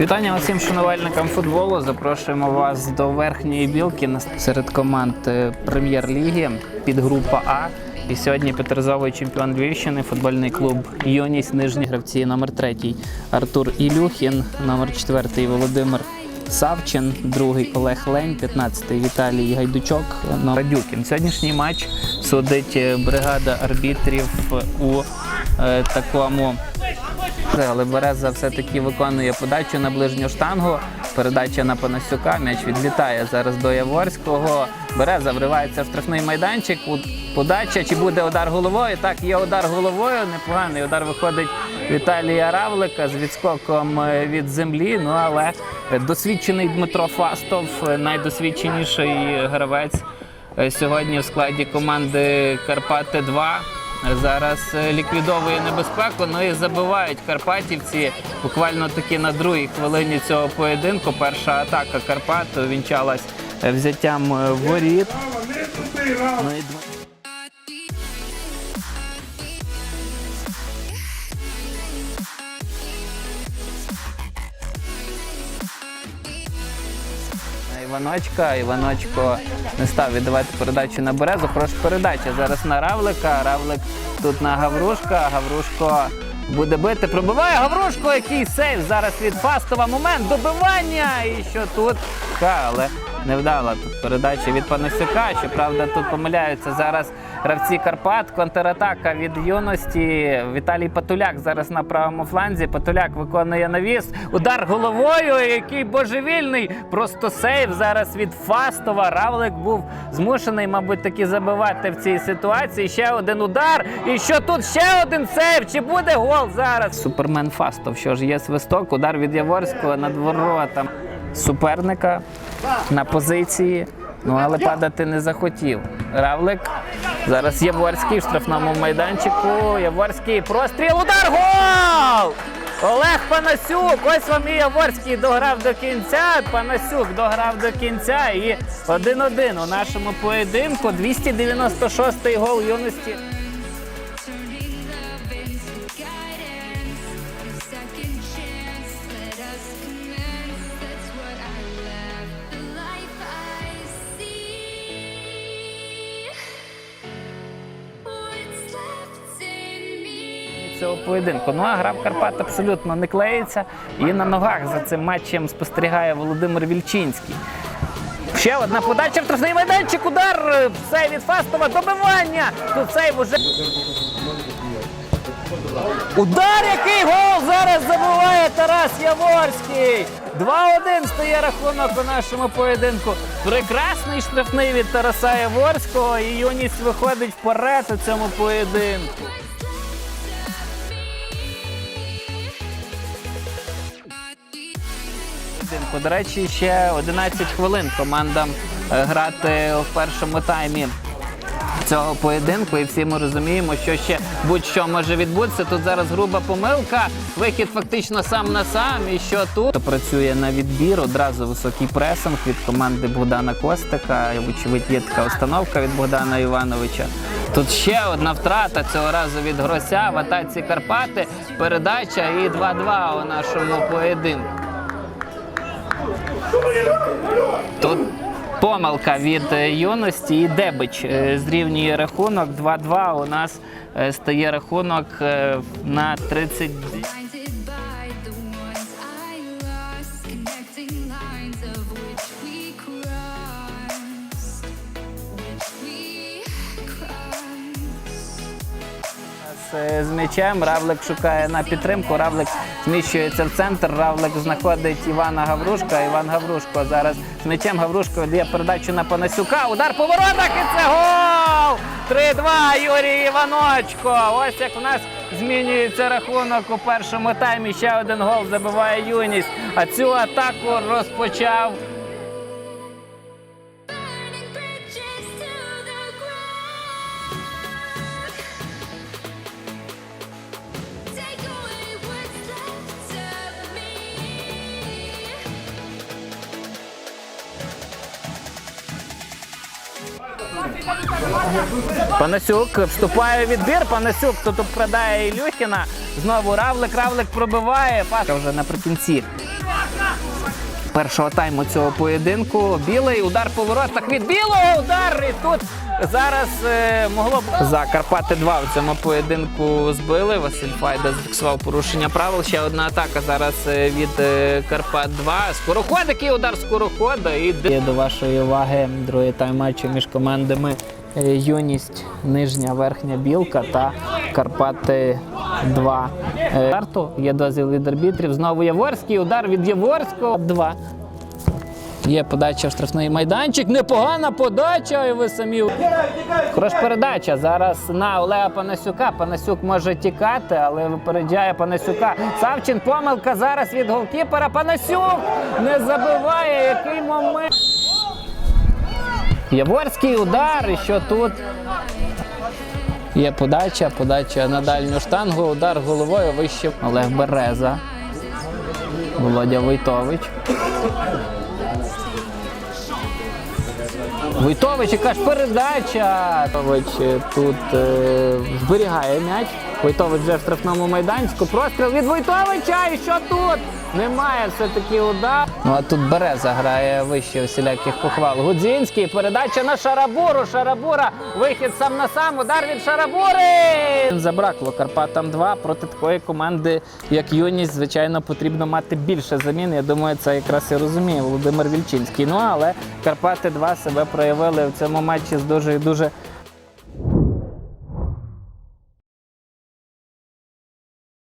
Вітання усім шанувальникам футболу. Запрошуємо вас до верхньої білки серед команд е, прем'єр-ліги підгрупа А. І сьогодні п'ятиразовий чемпіон Львівщини, футбольний клуб Юність, нижні гравці номер третій Артур Ілюхін, номер четвертий Володимир Савчин, другий Олег Лень, 15-й Віталій Гайдучок, номер Дюкін. Сьогоднішній матч судить е, бригада арбітрів у е, такому але Береза все-таки виконує подачу на ближню штангу. Передача на Панасюка. М'яч відлітає зараз до Яворського. Береза вривається в штрафний майданчик. Подача. Чи буде удар головою? Так, є удар головою. Непоганий удар виходить Віталія Равлика з відскоком е, від землі. Ну але досвідчений Дмитро Фастов, е, найдосвідченіший гравець е, сьогодні в складі команди Карпати 2 Зараз е, ліквідовує небезпеку. Ну і забивають карпатівці. Буквально таки на другій хвилині цього поєдинку. Перша атака Карпат увінчалась е, взяттям е, воріт. Ну і Іваночка. Іваночко не став віддавати передачу на Березу. Хороша передача зараз на Равлика. Равлик тут на Гаврушка. Гаврушко буде бити. Пробиває Гаврушко. Який сейф зараз від Фастова. Момент добивання. І що тут? Але не вдала тут передача від Панасюка. Щоправда, тут помиляються зараз гравці Карпат. Контратака від юності. Віталій Патуляк зараз на правому фланзі. Патуляк виконує навіс. Удар головою, який божевільний. Просто сейв зараз від Фастова. Равлик був змушений, мабуть, таки забивати в цій ситуації. Ще один удар. І що тут ще один сейв? Чи буде гол зараз? Супермен Фастов. Що ж є свисток? Удар від Яворського над воротом суперника на позиції. Ну але падати не захотів. Равлик. Зараз Яворський в штрафному майданчику. Яворський простріл. Удар гол! Олег Панасюк. Ось вам і Яворський дограв до кінця. Панасюк дограв до кінця. І 1-1 у нашому поєдинку. 296-й гол юності. Цього поєдинку. Ну а гра Карпат абсолютно не клеїться. І на ногах за цим матчем спостерігає Володимир Вільчинський. Ще одна подача в штрафний майданчик. Удар. Все від Фастова. Добивання. Тут сейв уже. Удар, який гол зараз забиває Тарас Яворський. 2-1 стає рахунок у нашому поєдинку. Прекрасний штрафний від Тараса Яворського. І юність виходить вперед у цьому поєдинку. Поєдинку. До речі, ще 11 хвилин командам е, грати в першому таймі. Цього поєдинку, і всі ми розуміємо, що ще будь-що може відбутися. Тут зараз груба помилка, вихід фактично сам на сам. І що тут працює на відбір. Одразу високий пресинг від команди Богдана Костика. Вочевидь, є така установка від Богдана Івановича. Тут ще одна втрата цього разу від Грося в атаці Карпати. Передача і 2-2 у нашому поєдинку. Тут помилка від е, юності і Дебич е, зрівнює рахунок. 2-2 у нас е, стає рахунок на 30. Blinded З м'ячем Равлик шукає на підтримку. Равлик зміщується в центр. Равлик знаходить Івана Гаврушка. Іван Гаврушко зараз з м'ячем Гаврушко дає передачу на Панасюка. Удар по воротах і це гол! 3-2 Юрій Іваночко. Ось як у нас змінюється рахунок у першому таймі. Ще один гол забиває юність. А цю атаку розпочав Панасюк вступає в відбір. Панасюк тут обкрадає Ілюхіна. Знову Равлик, Равлик пробиває. Паска вже наприкінці першого тайму цього поєдинку. Білий удар по воротах від білого удар. І тут зараз е, могло б за Карпати 2 в цьому поєдинку збили. Василь Файда зафіксував порушення правил. Ще одна атака зараз е, від е, Карпат 2. Скороход, який удар скорохода. І до вашої уваги другий тайм матчу між командами е, Юність, Нижня, Верхня Білка та Карпати 2. Е, Старту є дозвіл від арбітрів. Знову Яворський. Удар від Яворського. 2. Є подача в штрафний майданчик. Непогана подача, і ви самі. Хороша передача. Зараз на Олега Панасюка. Панасюк може тікати, але випереджає Панасюка. Савчин помилка зараз від голкіпера. Панасюк не забиває. Який момент. Яворський удар. І що тут? Є подача, подача на дальню штангу, удар головою вище. Олег Береза. Володя Войтович. Войтович, яка ж передача. Войтович е, тут е, зберігає м'яч. Войтович вже в штрафному майданчику. Простріл від Войтовича. І що тут? Немає все-таки удар. Ну а тут Береза грає вище всіляких похвал. Гудзінський, передача на Шарабуру. Шарабура, вихід сам на сам, удар від Шарабури. Забракло Карпатам 2 проти такої команди, як Юність, звичайно, потрібно мати більше замін. Я думаю, це якраз і розуміє Володимир Вільчинський. Ну але Карпати 2 себе проявили в цьому матчі з дуже і дуже